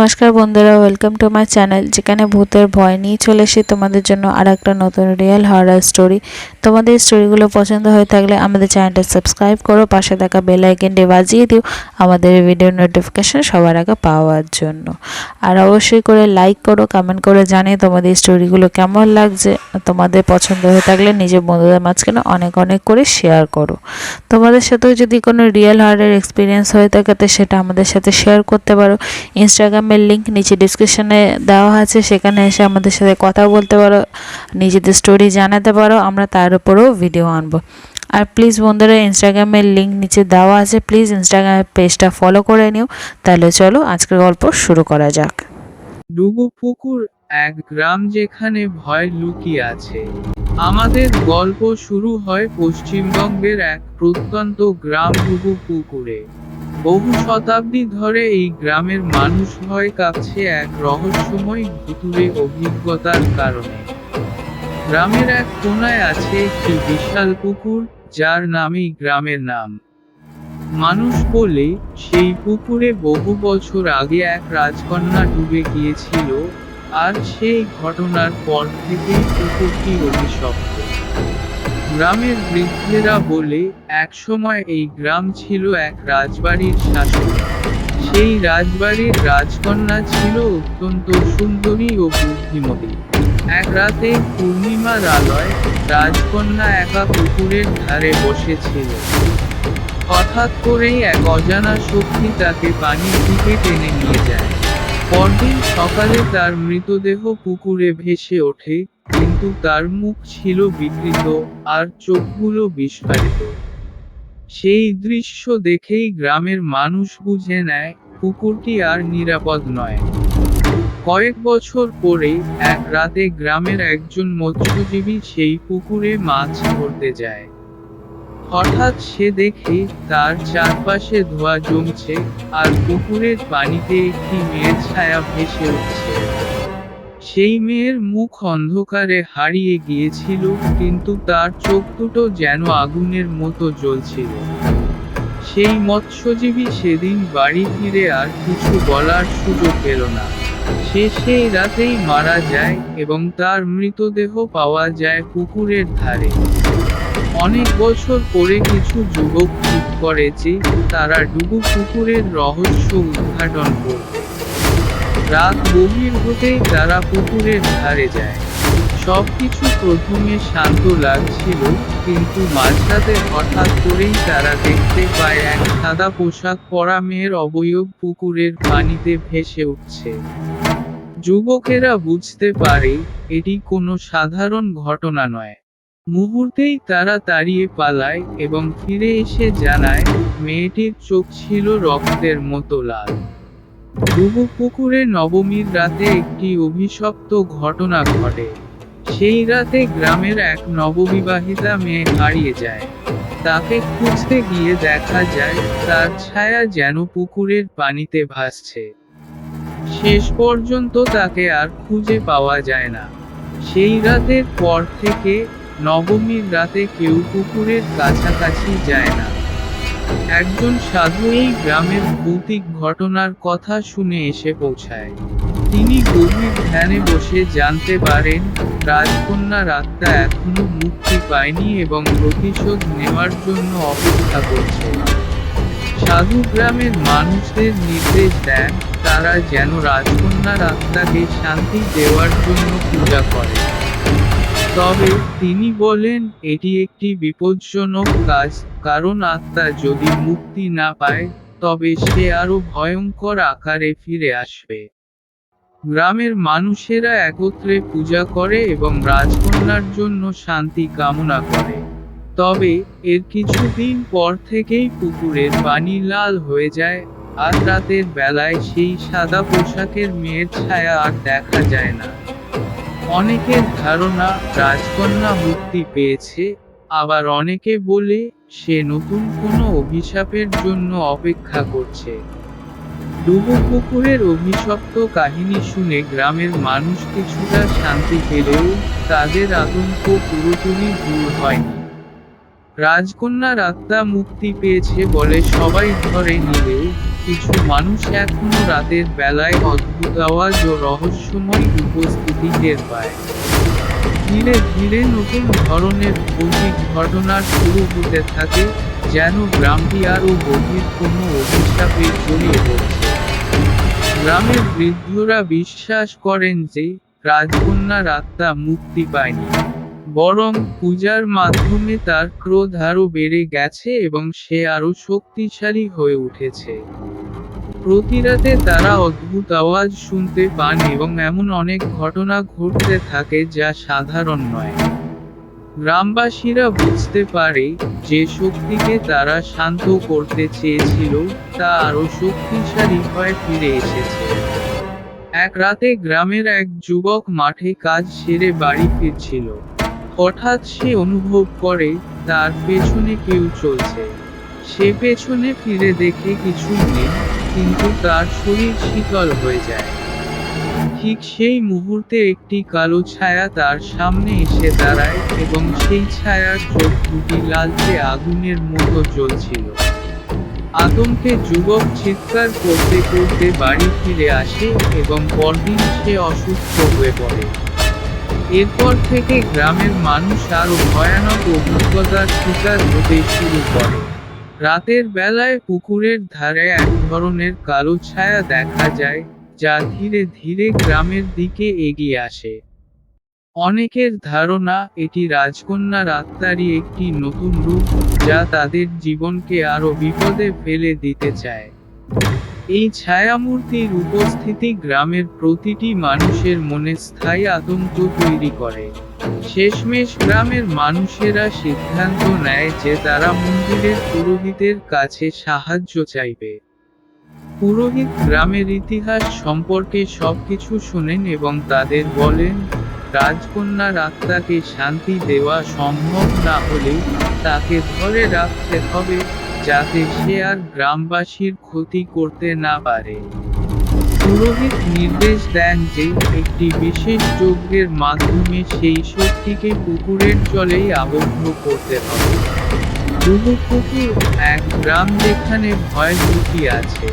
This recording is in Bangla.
নমস্কার বন্ধুরা ওয়েলকাম টু মাই চ্যানেল যেখানে ভূতের ভয় নিয়ে চলে এসে তোমাদের জন্য আর একটা নতুন রিয়েল হরার স্টোরি তোমাদের স্টোরিগুলো পছন্দ হয়ে থাকলে আমাদের চ্যানেলটা সাবস্ক্রাইব করো, পাশে থাকা বেল আইকনটি বাজিয়ে দিও, আমাদের ভিডিও নোটিফিকেশন সবার আগে পাওয়ার জন্য। আর অবশ্যই করে লাইক করো কমেন্ট করে জানিয়ে তোমাদের স্টোরিগুলো কেমন লাগছে, তোমাদের পছন্দ হয়ে থাকলে নিজের বন্ধুদের মাঝখানে অনেক অনেক করে শেয়ার করো। তোমাদের সাথেও যদি কোনো রিয়েল হার্টের এক্সপিরিয়েন্স হয়ে থাকে, তো সেটা আমাদের সাথে শেয়ার করতে পারো। ইনস্টাগ্রামের লিঙ্ক নিচে ডিসক্রিপশনে দেওয়া আছে, সেখানে এসে আমাদের সাথে কথা বলতে পারো, নিজেদের স্টোরি জানাতে পারো, আমরা তার উপরেও ভিডিও আনব। আর প্লিজ বন্ধুরা ইনস্টাগ্রামের লিঙ্ক নিচে দেওয়া আছে প্লিজ ইনস্টাগ্রামের পেজটা ফলো করে নিও। তাহলে চলো, আজকের গল্প শুরু করা যাক। ডুবু পুকুর, এক গ্রাম যেখানে ভয় লুকিয়ে আছে। আমাদের গল্প শুরু হয় পশ্চিমবঙ্গের এক প্রত্যন্ত গ্রাম ডুবু পুকুরে। বহু শতাব্দী ধরে এই গ্রামের মানুষ ভয় কাছে এক রহস্যময় ভুতুরে অভিজ্ঞতার কারণে। গ্রামের এক কোনায় আছে একটি বিশাল পুকুর, যার নামই গ্রামের নাম। মানুষ বলে, সেই পুকুরে বহু বছর আগে এক রাজকন্যা ডুবে গিয়েছিল, আর সেই ঘটনার পর থেকেই পুকুরটি অভিশপ্ত। গ্রামের বৃদ্ধেরা বলে একসময় এই গ্রাম ছিল এক রাজবাড়ির শাসক সেই রাজবাড়ির রাজকন্যা ছিল অত্যন্ত সুন্দরী ও বুদ্ধিমতী। এক রাতে পূর্ণিমার আলোয় রাজকন্যা একা পুকুরের ধারে বসেছিল। হঠাৎ করেই এক অজানা শক্তি তাকে পানির দিকে টেনে নিয়ে যায়। পরদিন সকালে তার মৃতদেহ পুকুরে ভেসে ওঠে, কিন্তু তার মুখ ছিল বিকৃত আর চোখগুলো বিস্ফারিত। সেই দৃশ্য দেখেই গ্রামের মানুষ বুঝে নেয়, পুকুরটি আর নিরাপদ নয়। কয়েক বছর পরে এক রাতে গ্রামের একজন মৎস্যজীবী সেই পুকুরে মাছ ধরতে যায়। হঠাৎ সে দেখে তার চারপাশে ধোয়া জমছে আর পুকুরের পানিতে একটি মেয়ের ছায়া ভেসে উঠছে। সেই মেয়ের মুখ অন্ধকারে হারিয়ে গিয়েছিল, কিন্তু তার চোখ দুটো যেন আগুনের মতো জ্বলছিল। সেই মৎস্যজীবী সেদিন বাড়ি ফিরে আর কিছু বলার সুযোগ পেল না। সে সেই রাতেই মারা যায় এবং তার মৃতদেহ পাওয়া যায় পুকুরের ধারে। অনেক বছর পরে কিছু যুবক ঠিক করে যে তারা ডুবু পুকুরের রহস্য উদ্ঘাটন করবে। রাত গভীর হতেই তারা পুকুরের ধারে যায়। সবকিছু প্রথমে শান্ত লাগছিল কিন্তু মাঝরাতে হঠাৎ করেই তারা দেখতে পায় এক সাদা পোশাক পরা মেয়ের অবয়ব পুকুরের পানিতে ভেসে উঠছে। যুবকেরা বুঝতে পারে এটি কোনো সাধারণ ঘটনা নয়। মুহূর্তেই তারা তাড়িয়ে পালায় এবং ফিরে এসে জানায়, মেয়েটির চোখ ছিল রক্তের মতো লাল। ডুবু পুকুরে নবমীর রাতে একটি অভিশপ্ত ঘটনা ঘটে। সেই রাতে গ্রামের এক নববিবাহিতা মেয়ে হারিয়ে যায়। তাকে খুঁজতে গিয়ে দেখা যায়, তার ছায়া যেন পুকুরের পানিতে ভাসছে। শেষ পর্যন্ত তাকে আর খুঁজে পাওয়া যায় না। সেই রাতের পর থেকে নবমীর রাতে কেউ পুকুরের কাছাকাছি যায় না। একজন সাধু এই গ্রামের ভৌতিক ঘটনার কথা শুনে এসে পৌঁছায়। তিনি গভীর ধ্যানে বসে জানতে পারেন রাজকন্যার আত্মা এখনও মুক্তি পায়নি এবং প্রতিশোধ নেওয়ার জন্য অপেক্ষা করছে। সাধু গ্রামের মানুষদের নির্দেশ দেন, তারা যেন রাজকন্যার আত্মাকে শান্তি দেওয়ার জন্য পূজা করে। তবে তিনি বলেন, এটি একটি বিপজ্জনক কাজ, কারণ আত্মা যদি মুক্তি না পায়, তবে সে আরও ভয়ঙ্কর আকারে ফিরে আসবে। গ্রামের মানুষেরা একত্রে পূজা করে এবং রাজকন্যার জন্য শান্তি কামনা করে। তবে এর কিছুদিন পর থেকেই পুকুরের পানি লাল হয়ে যায়, আর রাতের বেলায় সেই সাদা পোশাকের মেয়ের ছায়া আর দেখা যায় না। অনেকের ধারণা রাজকন্যা মুক্তি পেয়েছে, আবার অনেকে বলে সে নতুন কোনো অভিশাপের জন্য অপেক্ষা করছে। ডুবু পুকুরের অভিশপ্ত কাহিনী শুনে গ্রামের মানুষ কিছুটা শান্তি পেলেও তাদের আতঙ্ক পুরোপুরি দূর হয়নি। রাজকন্যার আত্মা মুক্তি পেয়েছে বলে সবাই ধরে নিলেও কিছু মানুষ এখনও রাতের বেলায় অদ্ভুত আওয়াজ ও রহস্যময় উপস্থিতি টের পায়। ধীরে ধীরে নতুন ধরনের ভৌতিক ঘটনার শুরু হতে থাকে, যেন গ্রামটি আরও গভীর কোনো অভিশাপে জড়িয়ে পড়ছে। গ্রামের বৃদ্ধরা বিশ্বাস করেন যে রাজকন্যার আত্মা মুক্তি পায়নি, বরং পূজার মাধ্যমে তার ক্রোধ আরও বেড়ে গেছে এবং সে আরও শক্তিশালী হয়ে উঠেছে। প্রতিরাতে তারা অদ্ভুত আওয়াজ শুনতে পান এবং এমন অনেক ঘটনা ঘটতে থাকে যা সাধারণ নয়। গ্রামবাসীরা বুঝতে পারে যে শক্তিকে তারা শান্ত করতে চেয়েছিল, তা আরও শক্তিশালী হয়ে ফিরে এসেছে। এক রাতে গ্রামের এক যুবক মাঠে কাজ সেরে বাড়ি ফিরছিল। হঠাৎ সে অনুভব করে, তার পেছনে কেউ চলছে। সে পেছনে ফিরে দেখে কিছু নেই। কিন্তু তার শরীর শীতল হয়ে যায়। ঠিক সেই মুহূর্তে একটি কালো ছায়া তার সামনে এসে দাঁড়ায় এবং সেই ছায়ার চোখ দুটি লালচে আগুনের মতো জ্বলছিল। আতঙ্কে যুবক চিৎকার করতে করতে বাড়ি ফিরে আসে এবং পরদিন সে অসুস্থ হয়ে পড়ে। এরপর থেকে গ্রামের মানুষ আরও ভয়ানক অভিজ্ঞতার শিকার হতে শুরু করে। রাতের বেলায় পুকুরের ধারে এক ধরনের কালো ছায়া দেখা যায়, যা ধীরে ধীরে গ্রামের দিকে এগিয়ে আসে। অনেকের ধারণা, এটি রাজকন্যার আত্মারই একটি নতুন রূপ, যা তাদের জীবনকে আরও বিপদে ফেলে দিতে চায়। এই ছায়ামূর্তির উপস্থিতি গ্রামের প্রতিটি মানুষের মনে স্থায়ী আতঙ্ক তৈরি করে। শেষমেশ গ্রামের মানুষেরা সিদ্ধান্ত নেয় যে তারা মন্দিরের পুরোহিতের কাছে সাহায্য চাইবে। পুরোহিত গ্রামের ইতিহাস সম্পর্কে সবকিছু শোনেন এবং তাদের বলেন, রাজকন্যার আত্মাকে শান্তি দেওয়া সম্ভব না হলে তাকে ধরে রাখতে হবে যাতে সে আর গ্রামবাসীর ক্ষতি করতে না পারে। পুরোহিত নির্দেশ দেন যে একটি বিশেষ যজ্ঞের মাধ্যমে সেই শক্তিকে পুকুরের জলেই আবদ্ধ করতে হবে। ডুবু এক গ্রাম যেখানে ভয় ঢুকি আছে।